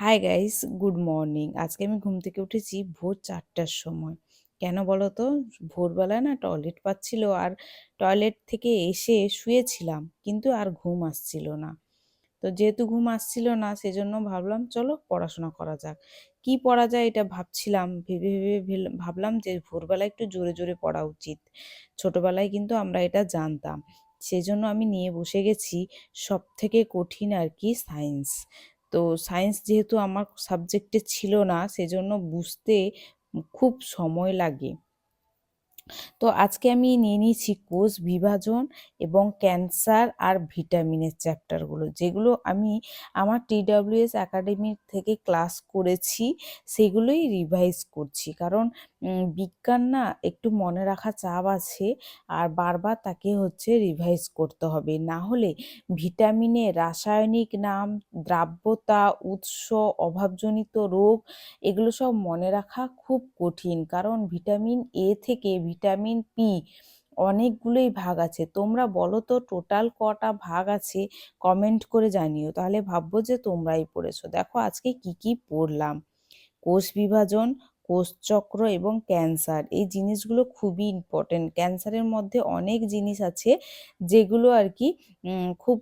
Hi guys, good morning. আজকে আমি ঘুম থেকে উঠেছি ভোর চারটার সময়। কেন বলো তো ভোরবেলায় না টয়লেট পাচ্ছিল আর টয়লেট থেকে এসে শুয়েছিলাম, কিন্তু আর ঘুম আসছিল না। তো যেহেতু ঘুম আসছিল না, সেজন্য ভাবলাম চলো পড়াশোনা করা যাক। কি পড়া যায় এটা ভাবছিলাম, ভেবে ভেবে ভাবলাম যে ভোরবেলায় একটু জোরে জোরে পড়া উচিত। ছোটবেলায় কিন্তু আমরা এটা জানতাম। সেজন্য আমি নিয়ে বসে গেছি সব থেকে কঠিন আর কি সায়েন্স। তো সায়েন্স যেহেতু আমার সাবজেক্টে ছিল না, সেজন্য বুঝতে খুব সময় লাগে। তো আজকে আমি নিয়ে নিয়েছি কোষ বিভাজন এবং ক্যান্সার আর ভিটামিনের চ্যাপ্টারগুলো যেগুলো আমি আমার টিডাব্লিউএস একাডেমি থেকে ক্লাস করেছি, সেগুলোই রিভাইজ করছি। কারণ বিজ্ঞান না একটু মনে রাখা চাপ আছে আর বারবার তাকে হচ্ছে রিভাইজ করতে হবে। না হলে ভিটামিনের রাসায়নিক নাম, দ্রাব্যতা, উৎস, অভাবজনিত রোগ এগুলো সব মনে রাখা খুব কঠিন। কারণ ভিটামিন এ থেকে ভিটামিন পি অনেকগুলোই ভাগ আছে। তোমরা বলো তো টোটাল কটা ভাগ আছে? কমেন্ট করে জানিও। তাহলে ভাববো যে তোমরাই পড়েছো। দেখো আজকে কি কি পড়লাম। কোষ বিভাজন কোষচক্র এবং ক্যান্সার। এই জিনিসগুলো খুবই ইম্পর্টেন্ট ক্যান্সারের মধ্যে অনেক জিনিস আছে যেগুলো আর কি খুব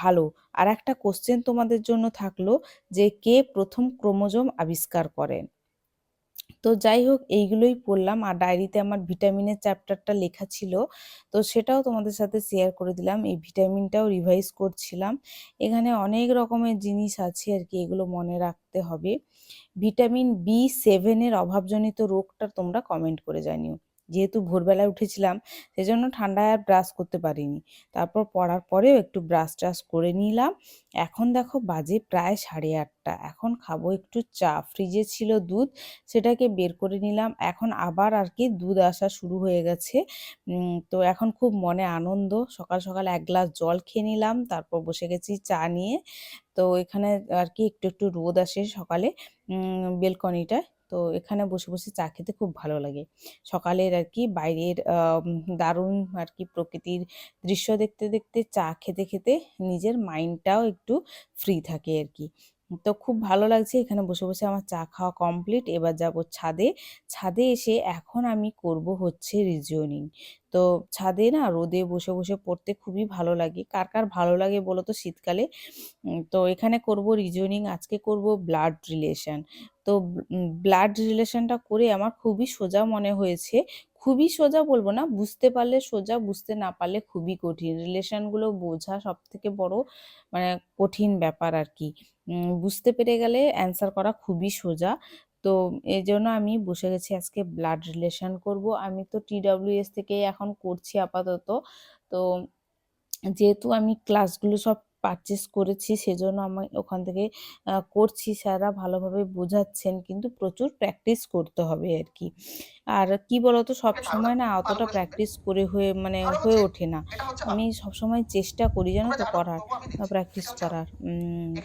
ভালো। আর একটা কোশ্চেন তোমাদের জন্য থাকল যে কে প্রথম ক্রোমোজোম আবিষ্কার করেন? তো যাই হোক, এইগুলোই পড়লাম। আর ডায়েরিতে আমার ভিটামিনের চ্যাপ্টারটা লেখা ছিল। তো সেটাও তোমাদের সাথে শেয়ার করে দিলাম। এই ভিটামিনটাও রিভাইজ করছিলাম। এখানে অনেক রকমের জিনিস আছে আর কি, এগুলো মনে রাখতে হবে। ভিটামিন বি সেভেনের অভাবজনিত রোগটা তোমরা কমেন্ট করে জানিও। যেহেতু ভোরবেলায় উঠেছিলাম, সেজন্য ঠান্ডায় আর ব্রাশ করতে পারিনি। তারপর পড়ার পরেও একটু ব্রাশ ট্রাশ করে নিলাম। এখন দেখো বাজে প্রায় সাড়ে আটটা। এখন খাব একটু চা। ফ্রিজে ছিল দুধ, সেটাকে বের করে নিলাম। এখন আবার আর কি দুধ আসা শুরু হয়ে গেছে। তো এখন খুব মনে আনন্দ। সকাল সকাল এক গ্লাস জল খেয়ে নিলাম, তারপর বসে গেছি চা নিয়ে। তো এখানে আর কি একটু একটু রোদ আসে সকালে। বেলকনিটায় তো এখানে বসে বসে চা খেতে খুব ভালো লাগে। সকালের আর কি বাইরের দারুণ আর কি প্রকৃতির দৃশ্য দেখতে দেখতে চা খেতে খেতে নিজের মাইন্ডটাও একটু ফ্রি থাকে আর কি তো খুব ভালো লাগছে এখানে বসে বসে আমার চা খাওয়া কমপ্লিট এবার যাব ছাদে। ছাদে এসে এখন আমি করব হচ্ছে রিজিওনিং তো ছাদে না রোদে বসে বসে পড়তে খুবই ভালো লাগে। কার কার ভালো লাগে বলো তো শীতকালে? তো এখানে করব রিজনিং আজকে করব ব্লাড রিলেশন তো ব্লাড রিলেশনটা করে আমার খুবই সোজা মনে হয়েছে। খুবই সোজা বলব না, বুঝতে পারলে সোজা, বুঝতে না পারলে খুবই কঠিন। রিলেশনগুলো বোঝা সব থেকে বড় মানে কঠিন ব্যাপার আর কি বুঝতে পেরে গেলে অ্যান্সার করা খুবই সোজা। তো এই জন্য আমি বসে গেছি আজকে ব্লাড রিলেশন করব। আমি তো টিডাব্লিউএস থেকে এখন করছি আপাতত। তো যেহেতু আমি ক্লাসগুলো সব পারচেস করেছি সেজন্য আমি ওখান থেকে করছি স্যাররা ভালোভাবে বোঝাচ্ছেন কিন্তু প্রচুর প্র্যাকটিস করতে হবে আর কি আর কি বলতো সব সময় না অতটা প্র্যাকটিস করে হয়ে মানে হয়ে ওঠে না আমি। সব সময় চেষ্টা করি জানো তো করার। প্র্যাকটিস। করার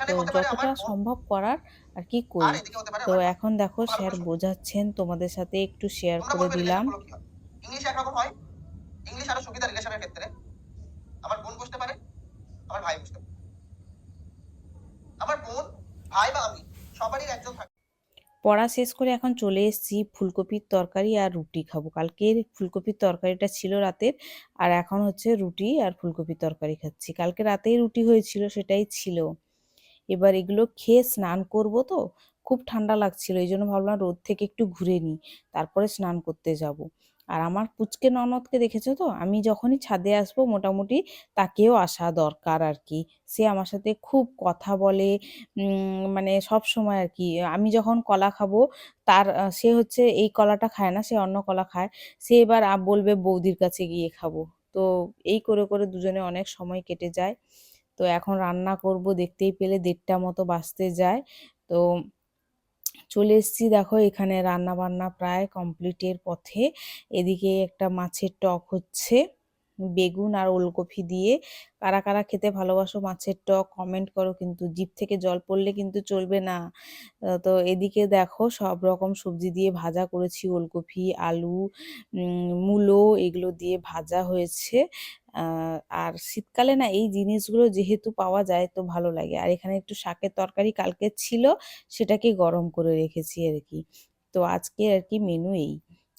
তো যতটা সম্ভব করার আর কি করি তো এখন দেখো স্যার বোঝাচ্ছেন তোমাদের সাথে একটু শেয়ার করে দিলাম হয়? একরকম হয়। ইংলিশ আরও সুবিধা রিলেশনের ক্ষেত্রে। আমার বোন বুঝতে পারে, আমার ভাই বুঝতে পারে। পড়া শেষ করে এখন চলে এসেছি ফুলকপির তরকারি আর রুটি খাব। কালকের ফুলকপির তরকারিটা ছিল রাতের, আর এখন হচ্ছে রুটি আর ফুলকপির তরকারি খাচ্ছি। কালকে রাতেই রুটি হয়েছিল, সেটাই ছিল। এবার এগুলো খেয়ে স্নান করব তো, খুব ঠান্ডা লাগছিল এই জন্য ভাবলাম রোদ থেকে একটু ঘুরে নিই, তারপরে স্নান করতে যাব। আর আমার পুচকে ননদকে দেখেছ তো? আমি যখনই ছাদে আসব মোটামুটি তাকেও আসা দরকার আর কি সে আমার সাথে খুব কথা বলে মানে সব সময় আর কি আমি যখন কলা খাব তার, সে হচ্ছে এই কলাটা খায় না, সে অন্য কলা খায়। সে এবার বলবে বৌদির কাছে গিয়ে খাব। তো এই করে করে দুজনে অনেক সময় কেটে যায়। তো এখন রান্না করব দেখতেই পেলে দেড়টা মতো বাঁচতে যায়। তো চলে এসেছি। দেখো এখানে রান্না বান্না প্রায় কমপ্লিটের পথে। এদিকে একটা মাছের টক হচ্ছে। বেগুন আর ওলকপি দিয়ে। কারা কারা খেতে ভালোবাসো মাছের টক কমেন্ট করো কিন্তু। জিভ থেকে জল পড়লে কিন্তু চলবে না। তো এদিকে দেখো সব রকম সবজি দিয়ে ভাজা করেছি। ওলকপি, আলু মূলো এগুলো দিয়ে ভাজা হয়েছে। আর শীতকালে না এই জিনিসগুলো যেহেতু পাওয়া যায় তো ভালো লাগে। আর এখানে একটু শাকের তরকারি কালকে ছিল, সেটাকে গরম করে রেখেছি আর কি। তো আজকে আর কি মেনু এই।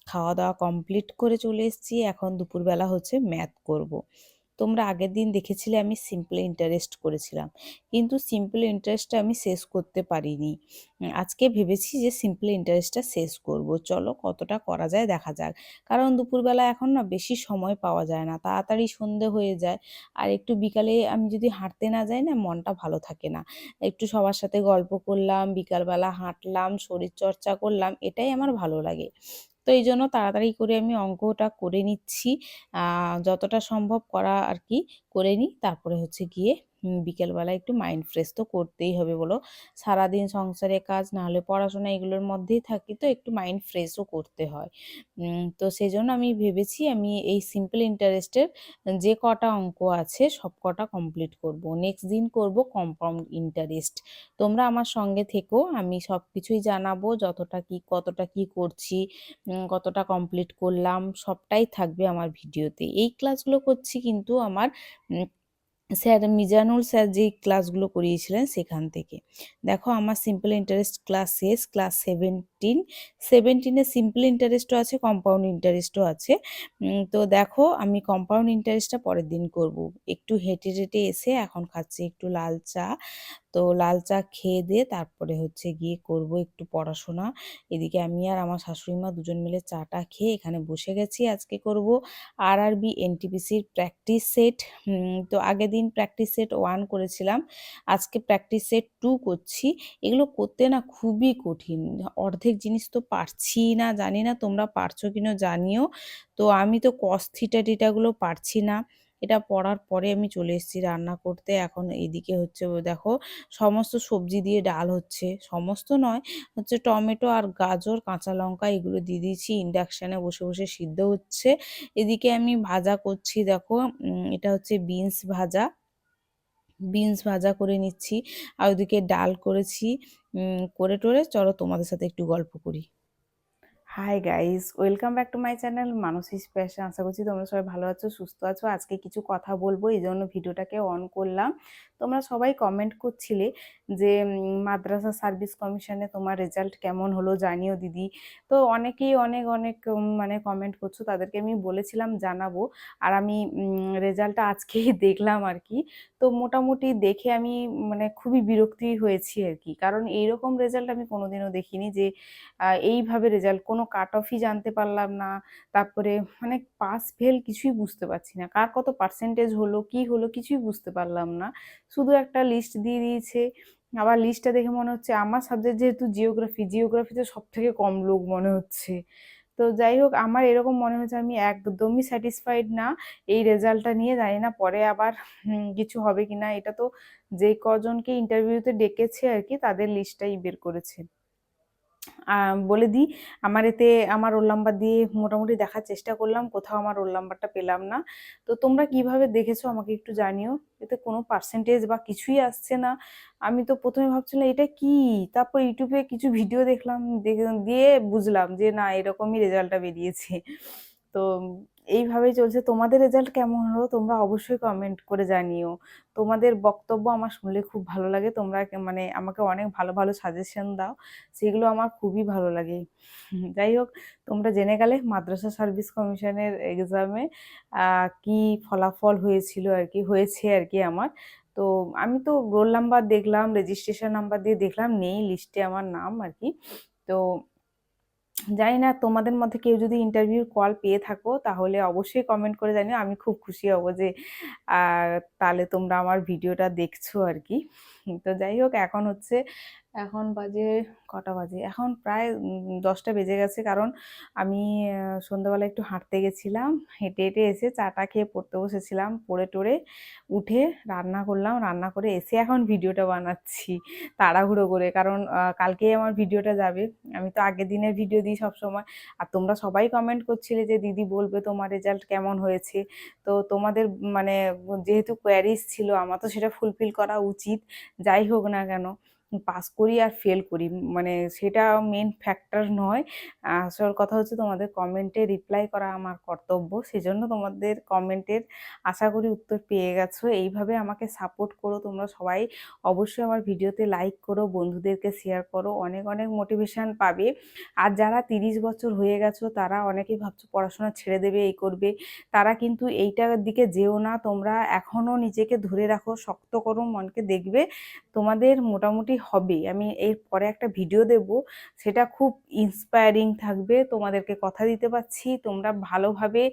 খাওয়া দাওয়া কমপ্লিট করে চলে এসেছি। এখন দুপুরবেলা হচ্ছে ম্যাথ করব। তোমরা আগের দিন দেখেছিলে আমি সিম্পল ইন্টারেস্ট করেছিলাম। কিন্তু সিম্পল ইন্টারেস্টটা আমি শেষ করতে পারিনি। আজকে ভেবেছি যে সিম্পল ইন্টারেস্টটা শেষ করব। চলো কতটা করা যায় দেখা যাক। কারণ দুপুরবেলা এখন না বেশি সময় পাওয়া যায় না। তাড়াতাড়ি সন্ধে হয়ে যায়। আর একটু বিকালে আমি যদি হাঁটতে না যাই না মনটা ভালো থাকে না। একটু সবার সাথে গল্প করলাম, বিকালবেলা হাঁটলাম শরীর চর্চা করলাম, এটাই আমার ভালো লাগে। তো এই জন্য তাড়াতাড়ি করে আমি অঙ্কটা করে নিচ্ছি। যতটা সম্ভব করা আর কি, করে নিই। তারপরে হচ্ছে গিয়ে বিকেলবেলা একটু মাইন্ড ফ্রেশ তো করতেই হবে বলো। সারাদিন সংসারে কাজ, না হলে পড়াশোনা এগুলোর মধ্যেই থাকি তো একটু মাইন্ড ফ্রেশও করতে হয়। তো সেই জন্য আমি ভেবেছি আমি এই সিম্পল ইন্টারেস্টের যে কটা অঙ্ক আছে সব কটা কমপ্লিট করব। নেক্সট দিন করব কম্পাউন্ড ইন্টারেস্ট তোমরা আমার সঙ্গে থেকো, আমি সব কিছুই জানাব, যতটা কি, কতটা কি করছি কতটা কমপ্লিট করলাম, সবটাই থাকবে আমার ভিডিওতে এই ক্লাসগুলো করছি কিন্তু আমার স্যার মিজানুল স্যার যেই ক্লাসগুলো করিয়েছিলেন সেখান থেকে। দেখো আমার সিম্পল ইন্টারেস্ট ক্লাস শেষ ক্লাস সেভেন্টিন সেভেন্টিনে সিম্পল ইন্টারেস্টও আছে কম্পাউন্ড ইন্টারেস্টও আছে। তো দেখো আমি কম্পাউন্ড ইন্টারেস্টটা পরের দিন করব। একটু হেঁটে হেঁটে এসে এখন খাচ্ছি একটু লাল চা। তো লাল চা খেয়ে দিয়ে তারপরে হচ্ছে গিয়ে করব একটু পড়াশোনা। এদিকে আমি আর আমার শাশুড়ি মা দুজন মিলে চাটা খেয়ে এখানে বসে গেছি আজকে করব আর আর বি এনটিপিসির প্র্যাকটিস সেট তো আগের দিন প্র্যাকটিস সেট ওয়ান করেছিলাম। আজকে প্র্যাকটিস সেট টু করছি। এগুলো করতে না খুবই কঠিন। অর্ধেক জিনিস তো পারছি না, জানি না তোমরা পারছ কিনা জানিও। তো আমি তো কস থিটা টিটাগুলো পারছি না। এটা পড়ার পরে আমি চলে এসেছি রান্না করতে। এখন এদিকে হচ্ছে দেখো সমস্ত সবজি দিয়ে ডাল হচ্ছে। সমস্ত নয়, হচ্ছে টমেটো আর গাজর, কাঁচা লঙ্কা এগুলো দিয়ে দিয়েছি। ইন্ডাকশানে বসে বসে সিদ্ধ হচ্ছে। এদিকে আমি ভাজা করছি দেখো এটা হচ্ছে বিনস ভাজা। বিনস ভাজা করে নিচ্ছি। আর ওদিকে ডাল করেছি। করে টোরে চলো তোমাদের সাথে একটু গল্প করি। Hi guys welcome back to my channel Mansi special আশা করছি তোমরা সবাই ভালো আছো, সুস্থ আছো? আজকে কিছু কথা বলব, এই জন্য ভিডিওটাকে অন করলাম। তোমরা সবাই কমেন্ট করছিলে যে মাদ্রাসা সার্ভিস কমিশনে তোমার রেজাল্ট কেমন হলো জানিও দিদি। তো অনেকেই অনেক অনেক মানে কমেন্ট করছ, তাদেরকে আমি বলেছিলাম জানাব। আর আমি রেজাল্টটা আজকেই দেখলাম আর কি। তো মোটামুটি দেখে আমি মানে খুবই বিরক্তি হয়েছি আর কি। কারণ এইরকম রেজাল্ট আমি কোনোদিনও দেখিনি যে এইভাবে রেজাল্ট কোনো কাট অফই জানতে পারলাম না। তারপরে মানে পাস ফেল কিছুই বুঝতে পারছি না। কার কত পার্সেন্টেজ হলো, কি হলো কিছুই বুঝতে পারলাম না। শুধু একটা লিস্ট দিয়ে দিয়েছে। আবার লিস্টটা দেখে মনে হচ্ছে আমার সাবজেক্ট যেহেতু জিওগ্রাফি জিওগ্রাফিতে সব থেকে কম লোক মনে হচ্ছে। তো যাই হোক, আমার এরকম মনে হচ্ছে আমি একদমই স্যাটিসফাইড না। এই রেজাল্টটা নিয়ে জানি না পরে আবার কিছু হবে কিনা। এটা তো যে কজনকে ইন্টারভিউতে ডেকেছে আর কি, তাদের লিস্টটাই বের করেছে। বলে দিই, আমার এতে আমার রোল নাম্বার দিয়ে মোটামুটি দেখার চেষ্টা করলাম, কোথাও আমার রোল নাম্বারটা পেলাম না। তো তোমরা কীভাবে দেখেছ আমাকে একটু জানিও, এতে কোনো পার্সেন্টেজ বা কিছুই আসছে না। আমি তো প্রথমে ভাবছিলাম, এটা কি? তারপর ইউটিউবে কিছু ভিডিও দেখলাম, দেখে- দিয়ে বুঝলাম যে, না, এরকমই রেজাল্টটা বেরিয়েছে। তো এইভাবেই চলছে। তোমাদের রেজাল্ট কেমন হলো? তোমরা অবশ্যই কমেন্ট করে জানিও। তোমাদের বক্তব্য আমার শুনলে খুব ভালো লাগে। তোমরা মানে আমাকে অনেক ভালো ভালো সাজেশন দাও। সেগুলো আমার খুবই ভালো লাগে। যাই হোক, তোমরা জেনে গেলে মাদ্রাসা সার্ভিস কমিশনের এক্সামে কি ফলাফল হয়েছিল আর কি, হয়েছে আর কি আমার। তো আমি তো রোল নাম্বার দেখলাম রেজিস্ট্রেশন নাম্বার দিয়ে দেখলাম, নেই লিস্টে আমার নাম আর কি। তো জানি না, তোমাদের মধ্যে কেউ যদি ইন্টারভিউ কল পেয়ে থাকো, তাহলে অবশ্যই কমেন্ট করে জানিও। আমি খুব খুশি হব যে তাহলে তোমরা আমার ভিডিওটা দেখছ আর কি। তো যাই হোক এখন হচ্ছে, এখন বাজে কটা বাজে? এখন প্রায় দশটা বেজে গেছে। কারণ আমি সন্ধ্যাবেলা একটু হাঁটতে গেছিলাম। হেঁটে হেঁটে এসে চাটা খেয়ে পড়তে বসেছিলাম। পড়ে, টোড়ে উঠে রান্না করলাম। রান্না করে এসে এখন ভিডিওটা বানাচ্ছি তাড়াহুড়ো করে। কারণ কালকেই আমার ভিডিওটা যাবে। আমি তো আগের দিনের ভিডিও দিই সবসময়। আর তোমরা সবাই কমেন্ট করছিলে যে, দিদি বলবে তোমার রেজাল্ট কেমন হয়েছে? তো তোমাদের মানে যেহেতু কোয়ারিজ ছিল, আমার তো সেটা ফুলফিল করা উচিত। যাই হোক না কেন পাস করি আর ফেল করি। মানে সেটা মেন ফ্যাক্টর নয়। আসল কথা হচ্ছে তোমাদের কমেন্টে রিপ্লাই করা আমার কর্তব্য। সেজন্য তোমাদের কমেন্টের আশা করি উত্তর পেয়ে গেছো। এইভাবে আমাকে সাপোর্ট করো। তোমরা সবাই অবশ্যই আমার ভিডিওতে লাইক করো, বন্ধুদেরকে শেয়ার করো। অনেক অনেক মোটিভেশন পাবে। আর যারা তিরিশ বছর হয়ে গেছো, তারা অনেকেই ভাবছ পড়াশোনা ছেড়ে দেবে, এই করবে। তারা কিন্তু এইটার দিকে যেও না। তোমরা এখনও নিজেকে ধরে রাখো, শক্ত করো, মনকে দেখবে। তোমাদের মোটামুটি হবে আমি এর পরে একটা ভিডিও দেব। সেটা খুব ইন্সপায়ারিং থাকবে। তোমাদেরকে কথা দিতে পারছি। তোমরা ভালোভাবে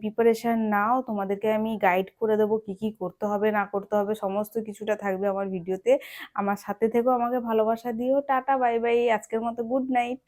প্রিপারেশান নাও। তোমাদেরকে আমি গাইড করে দেবো কি কি করতে হবে, না করতে হবে। সমস্ত কিছুটা থাকবে আমার ভিডিওতে আমার সাথে থেকেও আমাকে ভালোবাসা দিও। টাটা বাই বাই আজকের মতো গুড নাইট